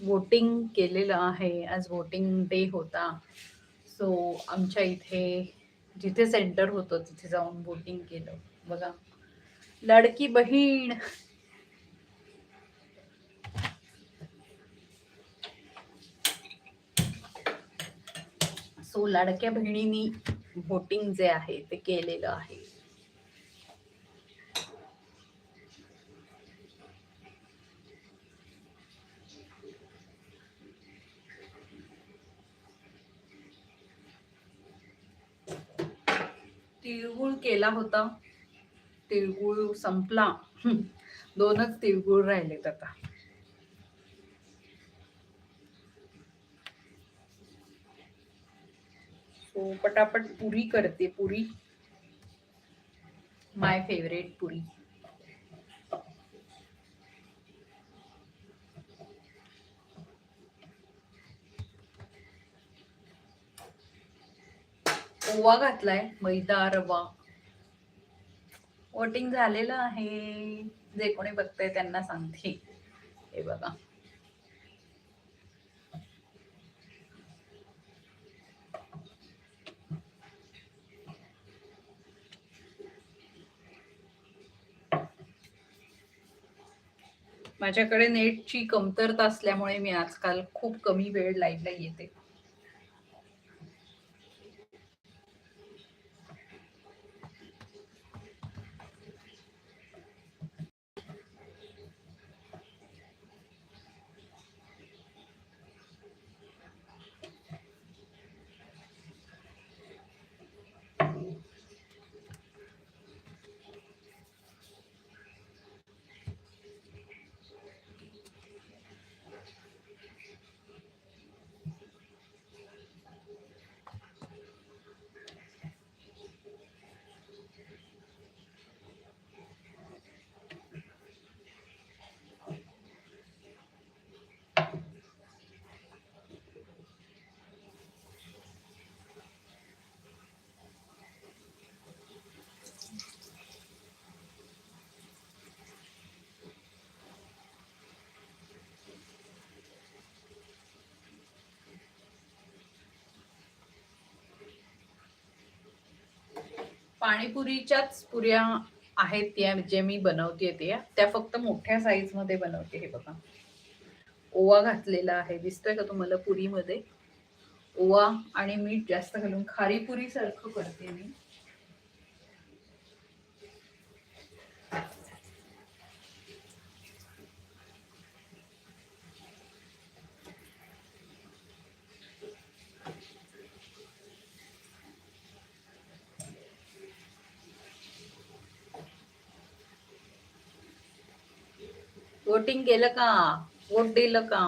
Voting केलेलं आहे. आज वोटिंग डे होता. सो आमच्या इथे जिथे सेंटर होतं तिथे जाऊन वोटिंग केलं. बघा. लडकी बहीण. सो लाडक्या बहिणींनी वोटिंग जे आहे ते केलेलं आहे तिळगुळ केला होता. तिळगुळ संपला. दोनच तिळगुळ राहिलेत आता. सो पटापट पुरी करते पुरी. माय फेवरेट पुरी. ओवा घातलाय मैदा रवा. वोटिंग झालेलं आहे. जे कोणी बघतंय त्यांना सांगते. हे बघा. माझ्याकडे नेटची कमतरता असल्यामुळे मी आजकाल खूप कमी वेळ लाईव्हला येते. पाणीपुरीच्याच पुऱ्या आहेत त्या जे मी बनवते त्या. त्या फक्त मोठ्या साईजमध्ये बनवते हे बघा. ओवा घातलेला आहे. दिसतोय का तुम्हाला पुरीमध्ये? ओवा आणि मीठ जास्त घालून खारीपुरी सारखं करते मी. वोटिंग केलं का? वोट दिलं का?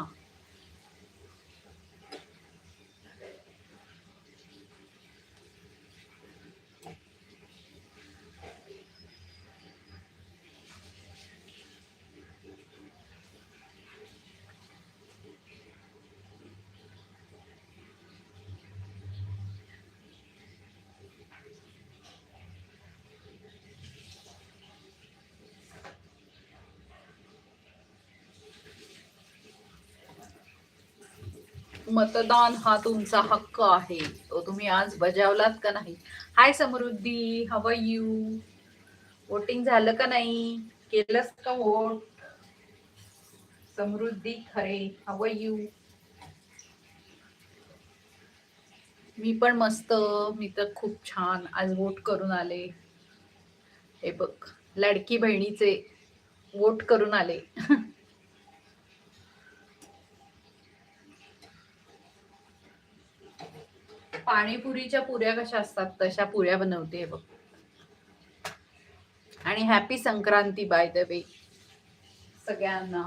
मतदान हा तुमचा हक्क आहे. तो तुम्ही आज बजावलात का नाही? हाय समृद्धी. हव यू वोटिंग झालं का नाही? केलंस का वोट समृद्धी खरे. हव यू मी पण मस्त. मी तर खूप छान. आज वोट करून आले. हे बघ लाडकी बहिणीचे वोट करून आले. पाणीपुरीच्या पुऱ्या कशा असतात? तशा पुऱ्या बनवते हे बघ. आणि happy Sankranti by the way सगळ्यांना.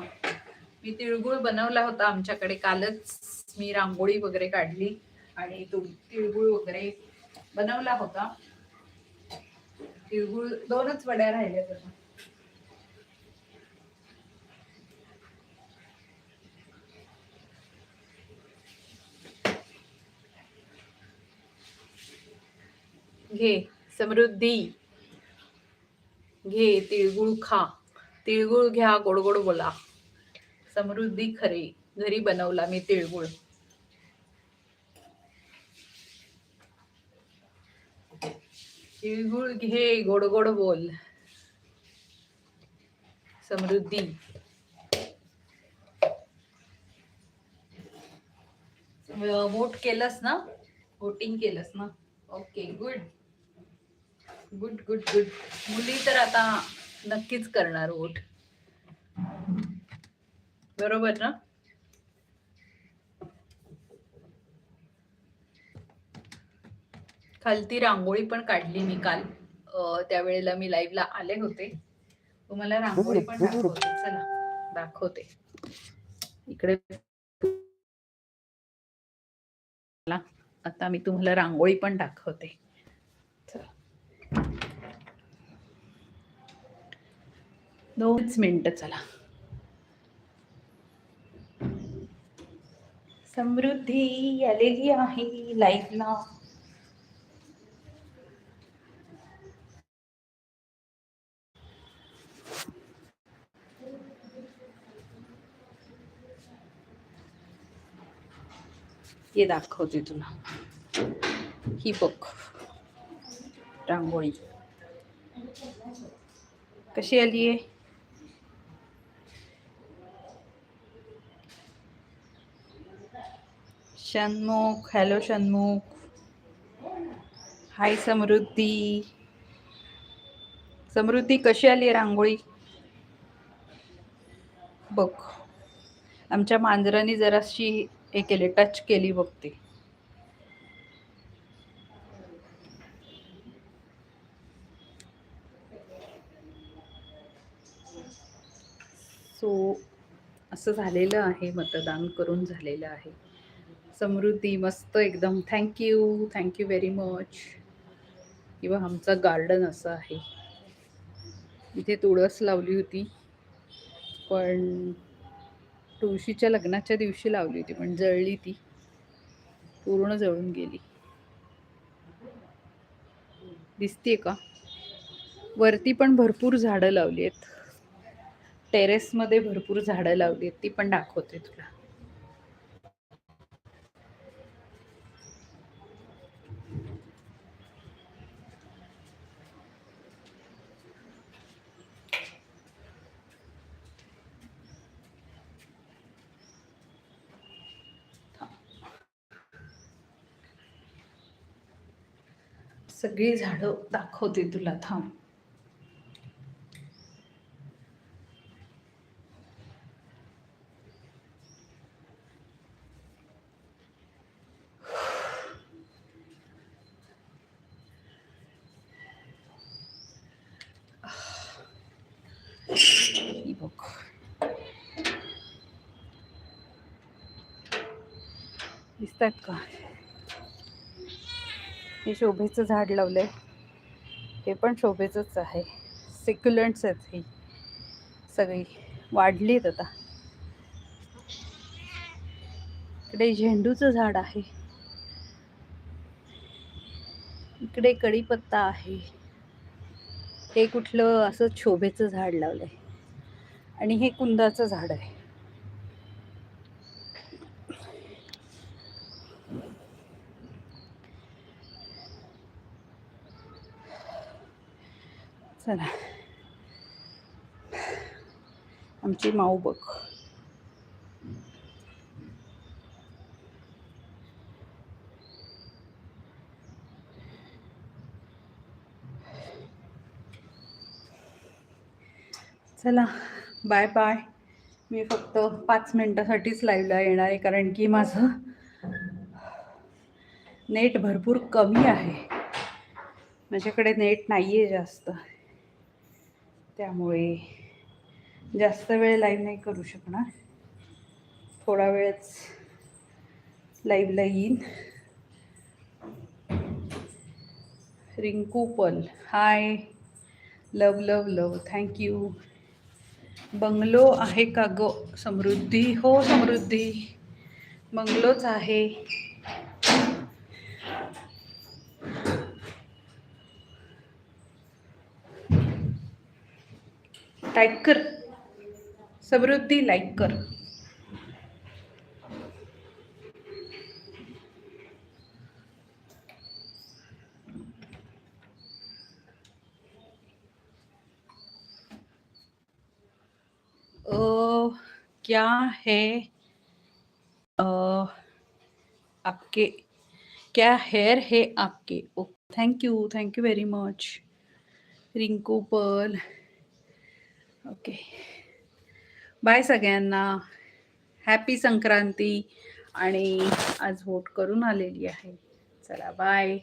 मी तिळगुळ बनवला होता आमच्याकडे. कालच मी रांगोळी वगैरे काढली आणि तिळगुळ वगैरे बनवला होता. तिळगुळ दोनच वड्या राहिल्या घे समृद्धी. घे तिळगुळ खा. तिळगुळ घ्या गोड गोड बोला. समृद्धी खरे. घरी बनवला मी तिळगुळ. तिळगुळ घे गोड गोड बोल. समृद्धी. वोट केलंस ना? वोटिंग केलंस ना? Okay good good good good मुली तर आता नक्कीच करणार ओठ बरोबर ना? खालती रांगोळी पण काढली मी काल. त्यावेळेला मी लाईव्हला आले होते. तुम्हाला रांगोळी पण दाखवते. चला दाखवते. इकडे आता मी तुम्हाला रांगोळी पण दाखवते. दोनच मिनटं चला. समृद्धी आलेली आहे लाईफला. ये दाखवते तुला. ही बघ रांगोळी. कशी आली आहे शनमुख हॅलो शनमुख हाय समृद्धी. समृद्धी कशी आली रांगोळी बघ आमच्या मांजराने जराशी हे केले टच केली बघते सो असं झालेलं आहे मतदान करून झालेलं आहे. समृद्धी मस्त एकदम. थँक्यू थँक्यू व्हेरी मच किंवा आमचं गार्डन असं आहे. इथे तुळस लावली होती. पण तुळशीच्या लग्नाच्या दिवशी लावली होती पण जळली ती. पूर्ण जळून गेली. दिसतीये का? वरती पण भरपूर झाडं लावली आहेत. टेरेसमध्ये भरपूर झाडं लावली आहेत. ती पण दाखवते तुला. सगळी झाडं दाखवते तुला थांब. बघ. दिसतात का? हे शोभेचं झाड लावलं आहे हे पण शोभेचंच आहे. सिक्युलंट्स आहेत ही. सगळी वाढली आहेत आता. इकडे झेंडूचं झाड आहे. इकडे कढीपत्ता आहे. हे कुठलं असं शोभेचं झाड लावलं आहे आणि हे कुंदाचं झाड आहे. चला. आमची माऊ बघ. चला बाय बाय मी फक्त पाच मिनटासाठीच लाईव्हला येणार आहे कारण की माझं नेट भरपूर कमी आहे. माझ्याकडे नेट नाही आहे जास्त. त्यामुळे जास्त वेळ लाईव्ह नाही करू शकणार. थोडा वेळच लाईव्हला येईन. Rinku Pal hi love love love thank you bungalow आहे का गो? समृद्धी. हो समृद्धी. बंगलोच आहे. लाइक कर। समृद्धि लाइक कर। ओ, क्या है? ओ, आपके क्या हेयर है आपके? Okay thank you thank you very much Rinku Pearl okay bye सगळ्यांना. हॅपी संक्रांती. आणि आज वोट करून आलेली आहे. चला बाय